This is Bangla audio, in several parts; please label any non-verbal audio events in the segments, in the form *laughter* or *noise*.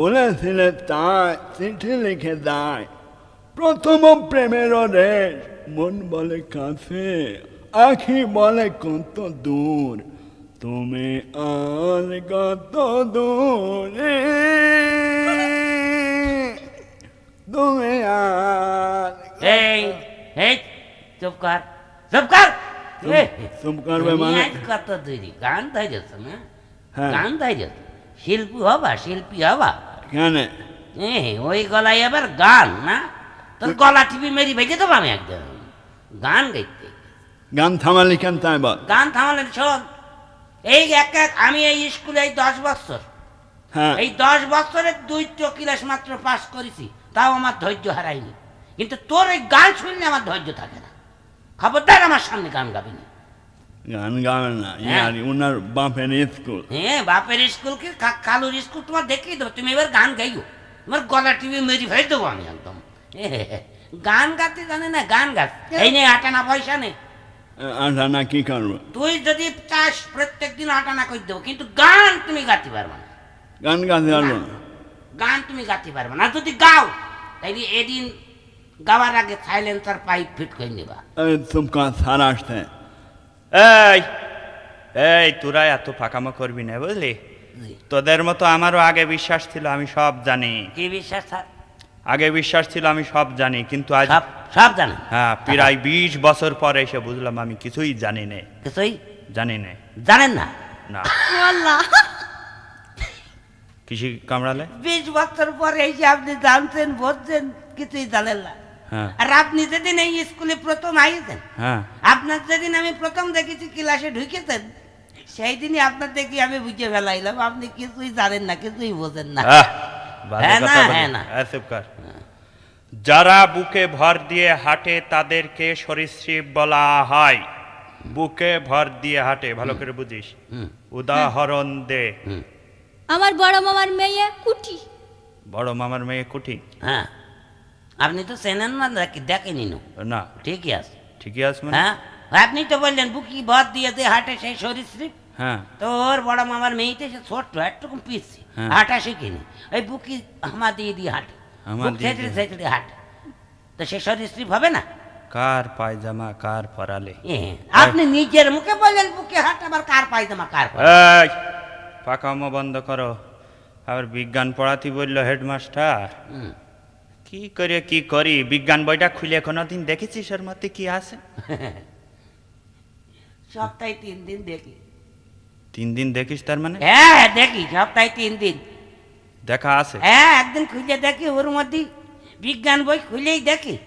বলেছিলে তাই চিঠি লিখে দেয় প্রথম প্রেমের রেশ মন বলে কাছে আখি বলে কত দূর তুমি আর কত দূরে তুমি আর এই এই চুপ কর চুপ কর চুপ তুমি মানে। কত দূরি গান ধৈর্য না? হ্যাঁ। গান ধৈর্য শিল্পী হবা শিল্পী হবা। কেন? এ, ওই গলায় আবার গান না? তোর গলা টিপি মেরি ভেজে দেবো আমি একদম। গান গাইতে। গান থামালি কেন তাই বল গান থামালেন শোন। এই এক এক আমি এই স্কুলে এই দশ বছর। হ্যাঁ। এই দশ বছরের দুইটো ক্লাস মাত্র পাস করেছি তাও আমার ধৈর্য হারাইনি কিন্তু তোর এই গান শুনলে আমার ধৈর্য থাকে না। খবরদার আমার সামনে গান গাবি না। গান গাবে না হ্যাঁ। ইয়ার উনার বাপের স্কুল। হ্যাঁ বাপের স্কুল কি? কালুর স্কুল তোমার দেখিয়ে দেবো তুমি এবার গান গাইও। তোমার গলা টিভি মেরি ভেজ দেবো আমি একদম। এ, হে, হে। গান গাতে জানে না গান গাছ এই নে আটানা পয়সা নেই আঠানা কি করব? তুই যদি চাস প্রত্যেক দিন আটানা করে দেবো কিন্তু গান তুমি গাতে পারবে না। গান গাতে পারব না। গান তুমি গাতে পারবে না। যদি গাও তাইলে এদিন গাওয়ার আগে সাইলেন্সার পাইপ ফিট করে নেবা। এই চুপ সার আসতে। এই এই তোরা এত ফাঁকামো করবি না বুঝলি? তোদের মতো আমারও আগে বিশ্বাস ছিল আমি সব জানি। কি বিশ্বাস আগে বিশ্বাস ছিল আমি সব জানি কিন্তু আজ সব জানেন হ্যাঁ প্রায় বিশ বছর পরে এসে বুঝলাম আমি কিছুই জানি না। কিছুই? জানি না। জানেন না? না। আল্লাহ। কৃষি কামড়ালে? বিশ বছর পরে এসে আপনি জানতেন বুঝছেন কিছুই জানেন না। আর আপনি যেদিন এই স্কুলে প্রথম আইছেন হ্যাঁ। আপনার যেদিন আমি প্রথম দেখেছি ক্লাসে ঢুকেছেন সেই দিনই আপনার দেখি আমি বুঝে ফেলাইলাম আপনি কিছুই জানেন না কিছুই বোঝেন না। হ্যাঁ না, হ্যাঁ না। হ্যাঁ। যারা বুকে ভর দিয়ে হাঁটে তাদেরকে সরীসৃপ বলা হয়। বুকে ভর দিয়ে হাঁটে ভালো করে বুঝিস। উদাহরণ দে। আমার বড় মামার মেয়ে কুটি। বড় মামার মেয়ে কুঠি হ্যাঁ। আপনি তো চেনেন না দেখি দেখেনি না। ঠিকই আছে। ঠিকই আছে মানে? হ্যাঁ? আপনি তো বললেন বুকি ভর দিয়ে যে হাঁটে সেই সরীসৃপ। হ্যাঁ। তো ওর বড় মামার মেয়েতে সে ছোট্ট একটুকু পিসি হ্যাঁ। হাঁটা শিখিনি ওই বুকি হামা দিয়ে দিয়ে হাঁটে। ছেঁচড়ে। ছেঁচড়ে হাঁটে। তো সে সরীসৃপ হবে না? কার পায়জামা কার পরালে আপনি নিজের মুখে বললেন বুকে হাট আবার কার পায়জামা কার পাকামো বন্ধ করো। আবার বিজ্ঞান পড়াতে বলল হেডমাস্টার। হুম। কি করে কি করি? বিজ্ঞান বইটা খুলে কোনোদিন দেখেছিস ওর মধ্যে কি আছে? *laughs* সপ্তাহে তিন দিন দেখি। তিন দিন দেখিস তার মানে? হ্যাঁ দেখি সপ্তাহে তিন দিন। দেখা আছে। হ্যাঁ একদিন খুলে দেখি ওর মধ্যে। বিজ্ঞান বই খুলেই দেখি।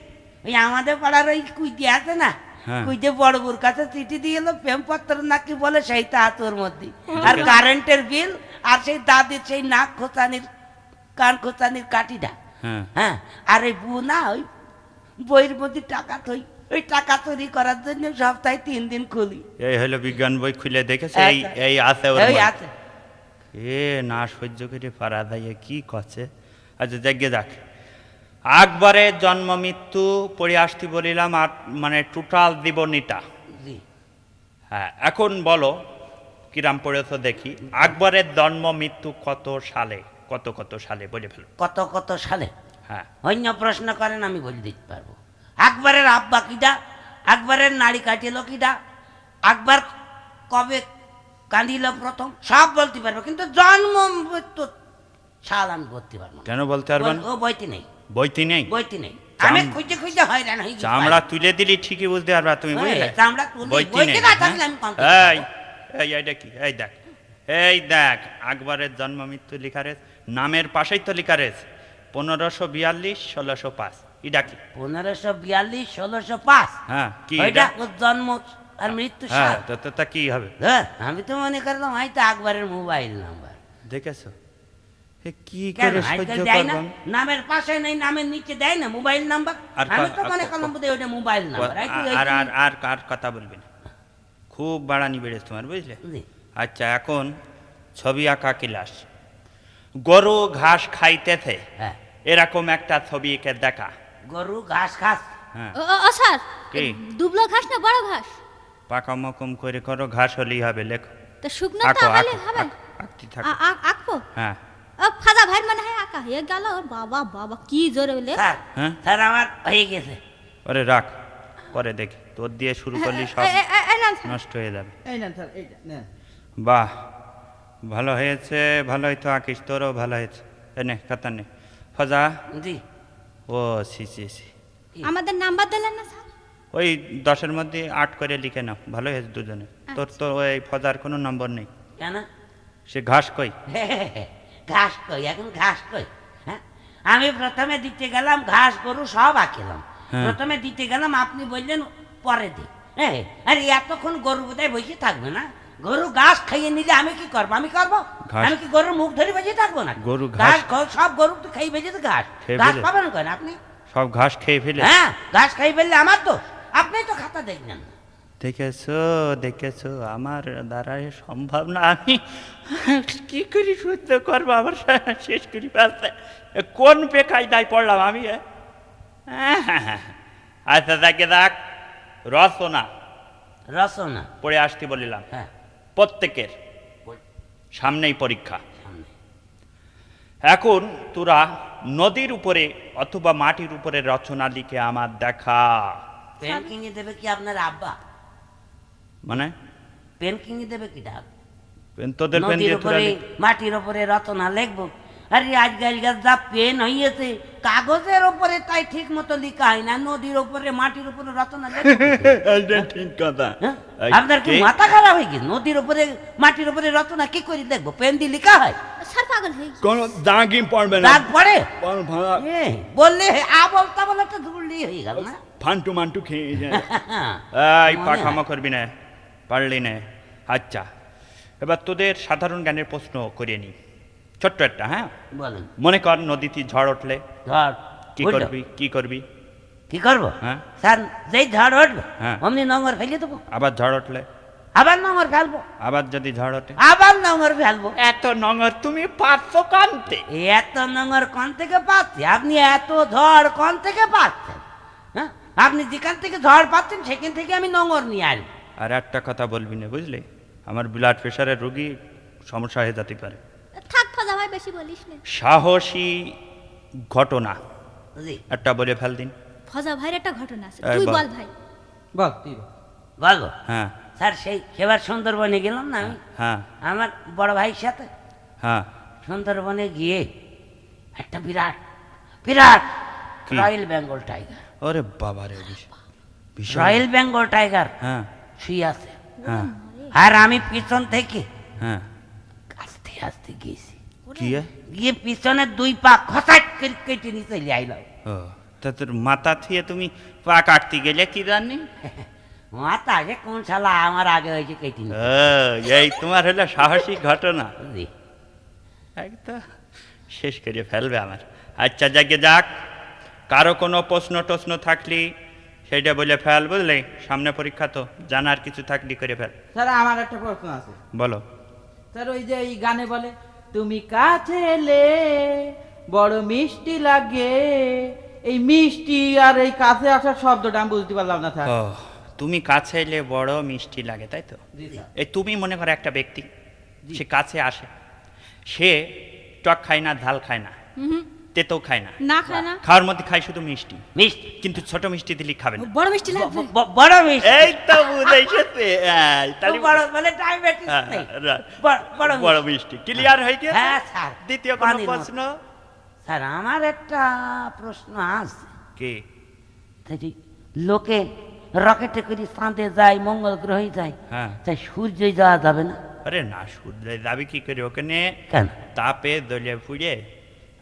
ওই আমাদের পাড়ার ওই কুইতে আছে না? হ্যাঁ। কুইতে বড় বুর কাছে চিঠি দিয়ে এলো প্রেমপত্র নাকি বলে সেইটা আছে ওর মধ্যে। আর কারেন্টের বিল আর সেই দাদির সেই নাক খোঁচানির কান খোঁচানির কাঠিটা। হ্যাঁ। হ্যাঁ আর এই বউ না ওই বইয়ের মধ্যে টাকা থই ওই টাকা চুরি করার জন্য সপ্তাহে তিন দিন খুলি। এই হলো বিজ্ঞান বই খুলে দেখেছে? এই আচ্ছা। এই আছে ওই আছে। এ না সহ্য করে পারা যায় কি করছে? আচ্ছা দেখে যাক আকবরের জন্ম মৃত্যু পড়ে আসতে বলিলাম আর মানে টোটাল জীবনীটা। হ্যাঁ এখন বলো কিরাম পড়েছ দেখি? আকবরের জন্ম মৃত্যু কত সালে? কত কত সালে বলে ফেলো কত কত সালে? হ্যাঁ। অন্য প্রশ্ন করেন আমি বলে দিতে পারব। আকবরের আব্বা কিডা? আকবরের নাড়ি কাটিল কিডা? আকবর কবে কাঁদিল প্রথম? সব বলতে পারব কিন্তু জন্ম মৃত্যু সাল আমি বলতে পারব কেন বলতে পারবেন? ও বইতে নেই। বইতে নেই? বইতে নেই। আমি খুঁজে খুঁজে হয়রান হয়ে গেছি। চামড়া তুলে দিলি ঠিকই বুঝতে পারবা তুমি বুঝলে? চামড়া তুলে বইতে না হ্যাঁ? থাকলে আমি কম এই এই এইটা কি? এই দেখ এই দেখ আকবরের জন্ম মৃত্যু লিখা রেস নামের পাশেই তো লিখা রয়েছে পনেরোশো বিয়াল্লিশ ষোলোশো পাঁচ। এটা কি? পনেরোশো বিয়াল্লিশ ষোলোশো পাঁচ। হ্যাঁ কি এটা? জন্ম আর মৃত্যু হ্যাঁ তো কি হবে? হ্যাঁ আমি তো মনে করলাম হয়তো আকবরের মোবাইল নাম্বার। দেখেছ? কি করে সহ্য দেয় না। নামের পাশে নেই নামের নিচে দেয় না মোবাইল নাম্বার। আর আমি তো মনে করলাম বোধহয় ওইটা মোবাইল নাম্বার। আর আর আর আর কথা বলবি না। খুব বাড়ানি বেড়েছে তোমার বুঝলে? আচ্ছা এখন ছবি আঁকা ক্লাস গরু ঘাস খাইতেছে। হ্যাঁ। এরকম একটা ছবি এঁকে দেখা। গরু ঘাস খাস? হ্যাঁ। স্যার কি? দুবলো ঘাস না বড় ঘাস? পাকা মকম করে করো ঘাস হলেই হবে লেখো। তো শুকনো আঁকো তো আঁকো হলে হবে। আঁক- আঁকতে থাকো। আঁকবো? হ্যাঁ। ও ফাজা ভাই মনে হয় একা হয়ে গেল বাবা বাবা কি জোরে বলে। স্যার হ্যাঁ? স্যার আমার হয়ে গেছে। ওরে রাখ পরে দেখি। তোর দিয়ে শুরু করলি সব নষ্ট হয়ে যাবে। এই নেন স্যার এইটা নেন। বাহ। ভালো হয়েছে ভালো হয়তো আঁকিস তোরও ভালো হয়েছে। এ নে খাতা নে। ফজা? জি। ও সি সি সি। আমাদের নাম্বার দিলেন না স্যার? ওই দশের মধ্যে আট করে লিখে নাও ভালো হয়েছে দুজনে তোর তো ওই ফজার কোনো নম্বর নেই। কেন? সে ঘাস কই? ঘাস কই এখন ঘাস কই হ্যাঁ? আমি প্রথমে দিতে গেলাম ঘাস গরু সব আঁকিলাম। হ্যাঁ। প্রথমে দিতে গেলাম আপনি বললেন পরে দি। হ্যাঁ আরে এতক্ষণ গরু বোধহয় বসে থাকবে না? গরু ঘাস খাইয়ে নিলে আমি কি করব? আমি করব? আমি কি গরুর মুখ ধরে বেঁচে থাকব না গরু ঘাস- সব গরু তো খাই বেঁচে তো ঘাস। খেয়ে ঘাস? পাবেন কেন আপনি? সব ঘাস খেয়ে ফেলে। হ্যাঁ ঘাস খাই ফেললে আমার তো আপনি তো খাতা দেখলেন। না দেখেছ দেখেছ আমার দ্বারা সম্ভব না। আমি কি করি সহ্য করব? আমার শেষ করি ফেলতে। এ কোন বেকায়দায় পড়লাম আমি? আচ্ছা দেখে দেখ রচনা। রসনা পড়ে আসতে বলিলাম। হ্যাঁ। প্রত্যেকের। সামনেই পরীক্ষা। এখন তোরা নদীর উপরে অথবা মাটির উপরে রচনা লিখে আমার দেখা। পেন কিনে দেবে কি আপনার আব্বা? মানে? পেন কিনে দেবে কি ডাক? তোদের পেন দিয়ে উপরে মাটির উপরে রচনা লিখব। আরে আজকালকার যা পেন হইয়েছে কাগজের উপরে তাই ঠিক মতো লিখা হয় না নদীর উপরে মাটির উপরে রচনা করে? *laughs* ঠিক কথা। হ্যাঁ? আপনার কি মাথা খারাপ হয়ে গেছে? নদীর উপরে মাটির উপরে রচনা কি করে দেখব? পেন দিয়ে লিখা হয়? স্যার পাগল হয়ে গেছে। কোনো দাগই পড়বে না। দাগ পড়ে? পর ভাড়া এ, বললে আবল তাবল একটা ধুলি হয়ে গেল না? ফান্টু মান্টু খেয়ে যায়। এই মনে পাখামো করবি না পারলি না। আচ্ছা এবার তোদের সাধারণ জ্ঞানের প্রশ্ন করিয়ে নি ছোট্ট একটা হ্যাঁ? বলেন। মনে কর নদীতে ঝড় উঠলে। ধর কি করবি কি করবি? কি করব? হ্যাঁ। স্যার যেই ঝড় উঠবে হ্যাঁ। অমনি নোংর ফেলে দেবো। আবার ঝড় উঠলে? আবার নোংর ফেলব। আবার যদি ঝড় ওঠে? আবার নোংর ফেলব। এত নঙর তুমি পারছ কানতে? এত নোংর কোন থেকে পাচ্ছি? আপনি এত ঝড় কোন থেকে পাচ্ছেন? হ্যাঁ? আপনি যেখান থেকে ঝড় পাচ্ছেন সেখান থেকে আমি নোংর নিয়ে আসব। আর একটা কথা বলবি না বুঝলি? আমার ব্লাড প্রেশারের রোগী সমস্যা হয়ে যেতে পারে। বেশি বলিস না। সাহসী ঘটনা। জি। একটা বলে ফেল দিন। ফজা ভাইয়ের একটা ঘটনা আছে। তুই বল। ভাই। বল তুই বল। বলব হ্যাঁ। স্যার সেই সেবার সুন্দরবনে গেলাম না আমি? হ্যাঁ। আমার বড় ভাইয়ের সাথে। হ্যাঁ। সুন্দরবনে গিয়ে একটা বিরাট বিরাট? Royal Bengal tiger. ওরে বাবা রে বিশ- রয়্যাল বেঙ্গল টাইগার হ্যাঁ। শুয়ে আছে। হ্যাঁ। আর আমি পিছন থেকে হ্যাঁ। আস্তে আস্তে গেছি। কি গিয়ে পিছনের দুই পা খসাট কেটে নিয়ে চলে আইলাম ও তা তোর মাথা থিয়ে তুমি পা কাটতে গেলে কি জানি? *laughs* মাথা যে কোন শালা আমার আগে হয়েছে কেটে এই তোমার হলো সাহসী ঘটনা। একদম। শেষ করে ফেলবে আমার। আচ্ছা যাকে যাক কারও কোনো প্রশ্ন টশ্ন থাকলি সেইটা বলে ফেল বুঝলে? সামনে পরীক্ষা তো জানার কিছু থাকলি করে ফেল। স্যার আমার একটা প্রশ্ন আছে। বলো। স্যার ওই যে এই গানে বলে তুমি কাছে এলে বড় মিষ্টি লাগে। এই মিষ্টি আর এই কাছে আসার শব্দটা আমি বুঝতে পারলাম না স্যার। তুমি কাছে এলে বড় মিষ্টি লাগে তাই তো? এই তুমি মনে করো একটা ব্যক্তি সে কাছে আসে সে টক খায় না ঝাল খায় না। হুম। তেতো খায় না। না খায় না? খাওয়ার মধ্যে খায় শুধু মিষ্টি। মিষ্টি? কিন্তু ছোট মিষ্টি দিলে খাবে না। বড় মিষ্টি লাগবে? বড় মিষ্টি? এই তো বুঝেছে তাহলে বড় মানে ডায়াবেটিস হ্যাঁ, নেই। বড় বড় বড় মিষ্টি। ক্লিয়ার হয়ে গেছে? হ্যাঁ স্যার। দ্বিতীয় কোনো। প্রশ্ন? স্যার আমার একটা প্রশ্ন আছে। কি? তাই লোকে রকেটে করে চাঁদে যায় মঙ্গল গ্রহে যায় হ্যাঁ। তাই সূর্যে যাওয়া যাবে না? আরে না সূর্য যাবে কি করে ওখানে? কেন? তাপে দলে ফুড়ে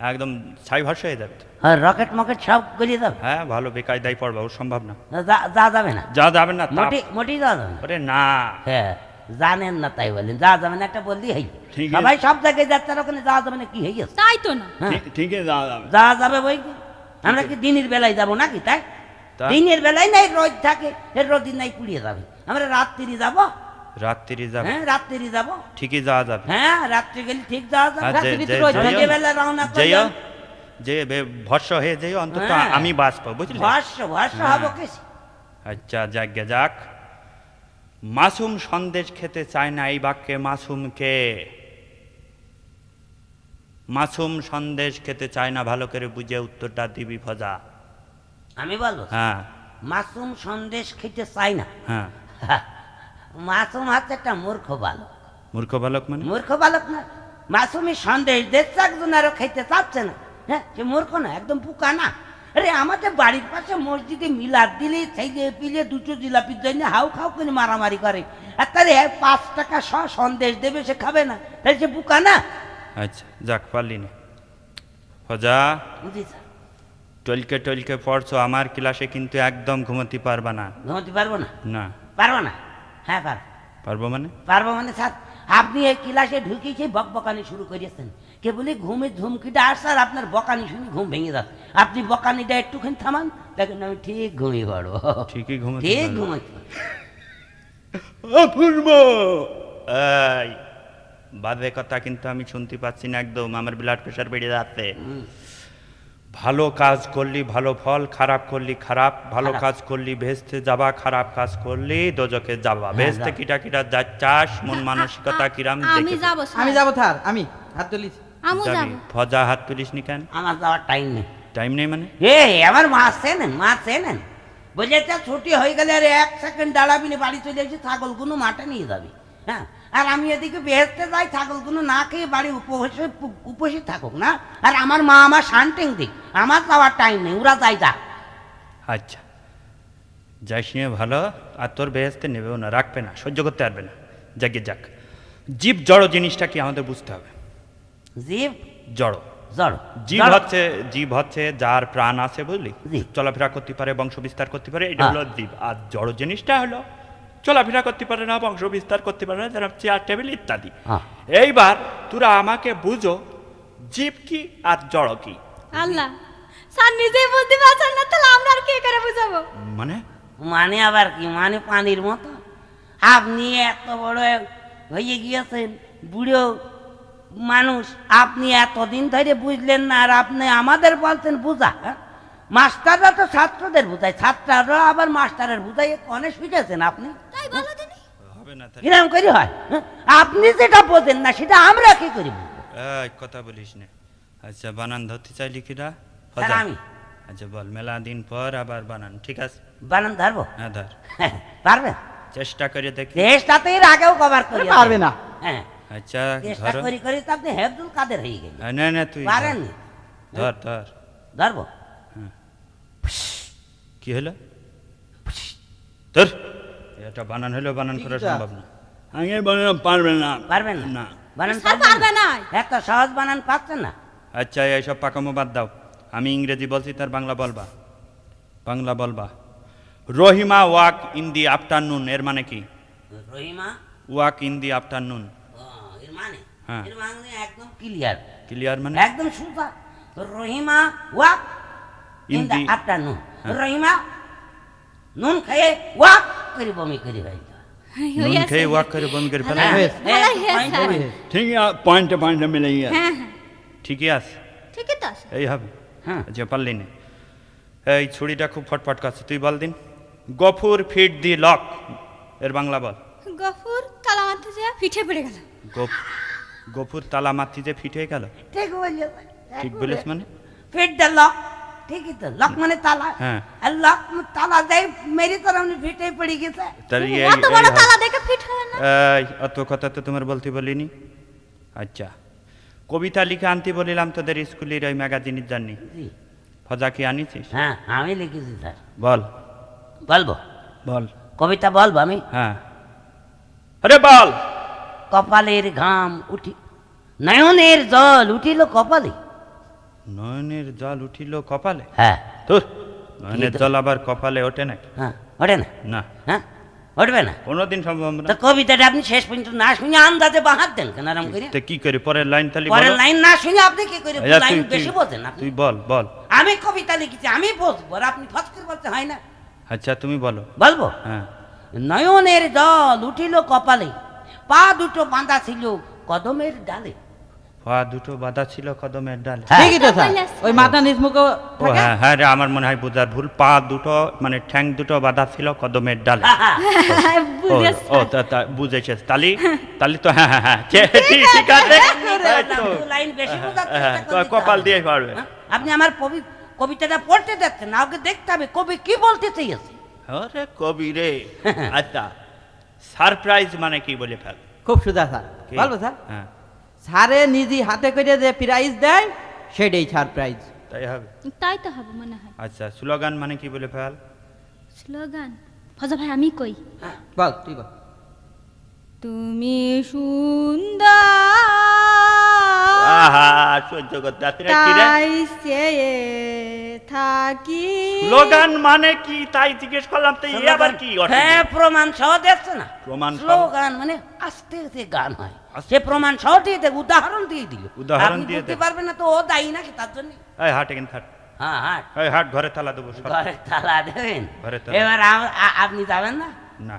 একদম ছাই ভস্য হয়ে যাবে। আর রকেট মকেট সব গলিয়ে যাবে হ্যাঁ ভালো বেকায়দায় পড়বা ও সম্ভব না। যা- যা যাবে না। যা যাবে না মোটি মোটি যাওয়া যাবে না। আরে না। হ্যাঁ জানেন না তাই বলেন যা যাবে না একটা বললি হই। সবাই সব জায়গায় যাচ্ছে ওখানে যাওয়া যাবে না কি হয়ে গেছে তাই তো না। হ্যাঁ। ঠিক- আছে দাদা যাওয়া যাবে বই আমরা কি দিনের বেলায় যাব নাকি তাই? তা? দিনের বেলায় নাই রোদ থাকে এর রোদিন নাই পুড়িয়ে যাবে। আমরা রাত্রি যাব রাত্রি যাবে। হ্যাঁ রাত্রি যাব। ঠিকই যাওয়া যাবে। হ্যাঁ রাত্রি গেলে ঠিক যাওয়া যাবে। যে- রাত্রি তো রওনা ভস্য হয়ে যেও অন্তত হ্যাঁ। আমি বাঁচবো বুঝলি? ভস্য ভস্য হ্যাঁ। হব আচ্ছা যাকে যাক। মাসুম সন্দেশ খেতে চায় না এই বাক্যে মাসুমকে। মাসুম সন্দেশ খেতে চায় না ভালো করে বুঝে উত্তরটা দিবি ফজা। আমি বলব? হ্যাঁ। মাসুম সন্দেশ খেতে চাই না। হ্যাঁ। মাসুম হচ্ছে একটা মূর্খ বালক। মূর্খ বালক মানে? মূর্খ বালক না। মাসুমি সন্দেশ দেখছে একজন আরও খাইতে চাচ্ছে না। হ্যাঁ সে মূর্খ না একদম পুকা না। আরে আমাদের বাড়ির পাশে মসজিদে মিলাদ দিলে ছেলে পিলে দুটো জিলাপির জন্য হাউ খাও করে মারামারি করে। আর তারে পাঁচ টাকা শ সন্দেশ দেবে সে খাবে না। তাই সে পুকা না? আচ্ছা যাক পারলি না। বুঝি টলকে টলকে পড়ছো আমার ক্লাসে কিন্তু একদম ঘুমাতে পারবা না। ঘুমাতে পারব না? না। পারব না? হ্যাঁ পারব। পারব মানে? পারব মানে স্যার আপনি এই ক্লাসে ঢুকে সেই বক বকানি শুরু করিয়েছেন। কে বলি ঘুমের ঝুমকিটা আর স্যার আপনার বকানি শুনে ঘুম ভেঙে যাচ্ছে। আপনি বকানিটা একটুখানি থামান দেখেন আমি ঠিক ঘুমিয়ে পড়ব। ঠিকই ঘুমোতে ঠিক। ঘুমাচ্ছি অপূর্ব! বাজে কথা কিন্তু আমি শুনতে পাচ্ছি না একদম আমার ব্লাড প্রেশার বেড়ে যাচ্ছে। ভালো কাজ করলি ভালো ফল খারাপ করলি খারাপ ভালো কাজ করলি ভেস্তে যাবা খারাপ কাজ করলি দোজকে যাবা। হ্যাঁ, ভেস্তে যাবা। কিটা কিটা যাচ্ছাস মন মানসিকতা কিরাম আমি যাব আমি যাব থার আমি হাত তুলিস। আমু যাব। ফজা হাত তুলিস নি কেন? আমার যাওয়ার টাইম নেই। টাইম নেই মানে? এ আমার মা চেনেন মা চেনেন বুঝেছে ছুটি হয়ে গেলে আর এক সেকেন্ড দাঁড়াবি না বাড়ি চলে এসে ছাগলগুলো মাঠে নিয়ে যাবি। হ্যাঁ আর আমি এদিকে বেহেস্তে যাই ছাগলগুলো না খেয়ে বাড়ি উপসে উপসে থাকুক না? আর আমার মা আমার শান্টিং দিক আমার যাওয়ার টাইম নেই ওরা যাই যা আচ্ছা। যাইস নিয়ে ভালো আর তোর বেহেস্তে নেবেও না রাখবে না সহ্য করতে পারবে না। যাকে যাক। জীব জড় জিনিসটা কি আমাদের বুঝতে হবে? জীব? জড়। জড়। জীব হচ্ছে জীব হচ্ছে যার প্রাণ আছে বুঝলি? চলাফেরা করতে পারে বংশ বিস্তার করতে পারে এটা হ্যাঁ। হলো জীব। আর জড় জিনিসটা হলো চলাফেরা করতে পারে না বংশ বিস্তার করতে পারে না যারা চেয়ার টেবিল ইত্যাদি। হ্যাঁ। এইবার তোরা আমাকে বুঝো জীব কি আর জড় কি? আল্লাহ স্যার নিজেই বুঝতে পারছেন না তাহলে আমরা আর কি করে বুঝাবো? মানে? মানে আবার কি? মানে পানির মতো? আপনি এত বড় হয়ে গিয়েছেন বুড়ো মানুষ আপনি এতদিন ধরে বুঝলেন না আর আপনি আমাদের বলছেন বুঝা হ্যাঁ? মাস্টাররা তো ছাত্রদের বুঝায় ছাত্ররা আবার মাস্টারের বুঝাই অনেক শিখেছেন আপনি? তাই বলো দিনি হবে না তাই কিরম করি হয় হ্যাঁ? আপনি যেটা বোঝেন না সেটা আমরা কি করি এই কথা বলিস না। আচ্ছা বানান ধরতে চাইলি কিরা আমি। আচ্ছা বল মেলা দিন পর আবার বানান ঠিক আছে? বানান ধরবো? হ্যাঁ ধর। পারবেন চেষ্টা করে দেখি। চেষ্টাতে এর আগেও কভার করি পারবে না। হ্যাঁ। আচ্ছা চেষ্টা করি করি তো আপনি হেফজুল কাদের হয়ে গেলেন হ্যাঁ, না না তুই পারেন ধর ধর। ধরবো? কি হলো? তোর এটা বানান হলো বানান করা সম্ভব না। আগে পারবে না। পারবেন না? না। বানান পারবে না? না। এত সহজ বানান পাচ্ছেন না। আচ্ছা এইসব পাকামো বাদ দাও। আমি ইংরেজি বলছি তার বাংলা বলবা। বাংলা বলবা। Rahima walk in the afternoon এর মানে কি? Rahima? Walk in the afternoon. এর মানে? হ্যাঁ। এর মানে একদম ক্লিয়ার। ক্লিয়ার মানে? একদম সুতা Rahima walk in the- afternoon. হ্যাঁ। রহিমা নুন খেয়ে ওয়াক করে বমি করে ভাই খেয়ে ওয়াক করে বমি করে ফেলা হ্যাঁ। হয়েছে। ঠিক আছে পয়েন্টে পয়েন্টে মিলে গিয়ে ঠিকই আছে ঠিকই তো আছে এই হবে হ্যাঁ আচ্ছা পারলি না এই ছুরিটা খুব ফটফট কাছে তুই বল দিন গফুর ফিট দি লক এর বাংলা বল গফুর তালা মারতে যে পিঠে পড়ে গেল গফ গফুর তালা মাতি যে ফিট হয়ে গেল ঠিক বলিস মানে ফিট দ্য লক ঠিকই তো লক মানে তালা। হ্যাঁ। আর লক তালা দেয় মেরি তোর আমি ফিটে পড়ে গেছে। বড় তালা দেখে ফিট হয় না? এই অত কথা তো তোমার বলতে বলিনি। আচ্ছা। কবিতা লিখে আনতে বলিলাম তোদের স্কুলের ওই ম্যাগাজিনের জানি জি। ফজা কি আনিছিস? হ্যাঁ আমি লিখেছি স্যার। বল। বলব? বল। কবিতা বলব আমি? হ্যাঁ। আরে বল। কপালের ঘাম উঠি নয়নের জল উঠিল কপালে। নয়নের জল উঠিল কপালে? হ্যাঁ। তোর নয়নের জল আবার কপালে ওঠে নাকি? হ্যাঁ ওঠে না? না। হ্যাঁ উঠবে না? কোনোদিন সম্ভব না। তো কবিতাটা আপনি শেষ পর্যন্ত না শুনে আন্দাজে বাহাত দেন কেন আরাম করে তে কি করে? পরের লাইন তালি পরের লাইন না শুনে আপনি কি করে লাইন বেশি বোঝেন আপনি? তুই বল বল। আমি কবিতা লিখেছি আমি বলব আর আপনি ফস করে বলতে হয় না। আচ্ছা তুমি বলো। বলব? হ্যাঁ। নয়নের জল উঠিল কপালে পা দুটো বাঁধা ছিল কদমের ডালে। পা দুটো বাঁধা ছিল কদমের ডালে। হ্যাঁ। ঠিকই তো স্যার। ওই মাথা নিচ মুখো ও থাকে? হ্যাঁ হ্যাঁ রে আমার মনে হয় বুঝার ভুল। পা দুটো মানে ঠ্যাং দুটো বাঁধা ছিল কদমের ডালে। ও বুঝেছি ও তা- তা বুঝেছিস তালি তালি তো হ্যাঁ হ্যাঁ হ্যাঁ। ঠিক ঠিক ঠিক আছে। এই তো। দু লাইন বেশি বোঝার হ্যাঁ, চেষ্টা কপাল। দিয়ে পারবে। হ্যাঁ? আপনি আমার কবি- কবিতাটা পড়তে যাচ্ছেন না ওকে দেখতে হবে কবি কি বলতে চেয়েছে? আরে কবি রে আচ্ছা সারপ্রাইজ মানে কি বলে ফেল? খুব সুদা স্যার। কি? বলব স্যার। হ্যাঁ। স্যারে নিজে হাতে করে যে প্রাইজ দেয় সেটাই সারপ্রাইজ তাই হবে? তাই তো হবে মনে হয়। আচ্ছা স্লোগান মানে কি বলে ফেল স্লোগান ফজল ভাই আমি কই? বল তুই বল। তুমি সুন্দর তাই চেয়ে থাকি। স্লোগান মানে কি? তাই জিজ্ঞেস করলাম তো এই আবার কি হ্যাঁ প্রমাণ সহ দেখছে না? প্রমাণ স্লোগান মানে আস্তে আস্তে গান হয়। সে প্রমাণ সহ দিয়ে দেখ উদাহরণ দিয়ে দিল উদাহরণ দিয়ে দেব। পারবেন না তো ও দায়ী নাকি তার জন্য এই হাট এখানে থাক হ্যাঁ হ্যাঁ এই হাট ঘরে তালা দেবো ঘরে তালা দেবেন। এবার আপনি যাবেন না? না।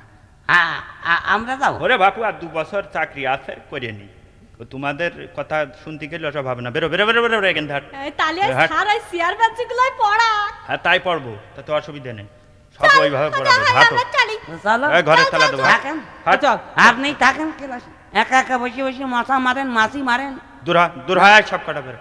আমরা যাব। ওরে বাপু আর দু বছর চাকরি আছে করে নি। তো তোমাদের কথা শুনতে গেলে ওসব হবে না। বেরো বেরো বেরো বেরো এখানে থাক তাহলে এই হাট। সার ওই চেয়ার বাচ্চাগুলোই পড়া। হ্যাঁ তাই পড়ব তাতে অসুবিধা নেই। সব ওইভাবে পড়াবো হাঁটো চলি। চলো। এই ঘরে তালা দেবো হাট। থাকেন? হাট। চল আপনি থাকেন ক্লাসে। একা একা বসে বসে মশা মারেন মাছি মারেন। দুরা দুরহায় দূর সব কাটা বেরো